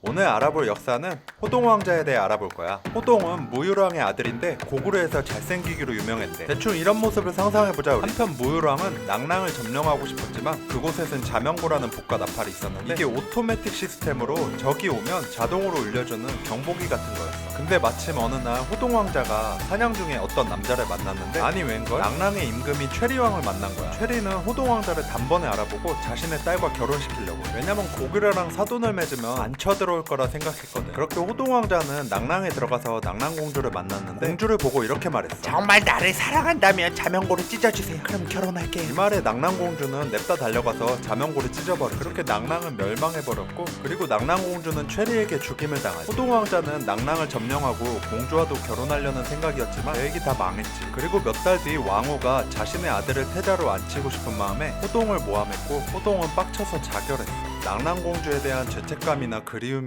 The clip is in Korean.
오늘 알아볼 역사는 호동 왕자에 대해 알아볼 거야. 호동은 무유랑의 아들인데 고구려에서 잘생기기로 유명했대. 대충 이런 모습을 상상해보자. 우리. 한편 무유랑은 낭랑을 점령하고 싶었지만 그곳에선 자명고라는 복과 나팔이 있었는데 이게 오토매틱 시스템으로 적이 오면 자동으로 울려주는 경보기 같은 거였어. 근데 마침 어느 날 호동 왕자가 사냥 중에 어떤 남자를 만났는데 아니 웬걸 낭랑의 임금이 최리 왕을 만난 거야. 최리는 호동 왕자를 단번에 알아보고 자신의 딸과 결혼시키려고. 왜냐면 고구려랑 사돈을 맺으면 안 쳐들 어올 거라 생각했거든. 그렇게 호동 왕자는 낭랑에 들어가서 낭랑 공주를 만났는데 공주를 보고 이렇게 말했어. 정말 나를 사랑한다면 자명고를 찢어주세요. 그럼 이 결혼할게요. 말에 낭랑공주는 냅다 달려가서 자명고를 찢어버려 그렇게 낭랑은 멸망해버렸고 그리고 낭랑공주는 최리에게 죽임을 당하지 호동왕자는 낭랑을 점령하고 공주와도 결혼하려는 생각이었지만 계획이 다 망했지 그리고 몇 달 뒤 왕후가 자신의 아들을 태자로 앉히고 싶은 마음에 호동을 모함했고 호동은 빡쳐서 자결했어 낭랑공주에 대한 죄책감이나 그리움이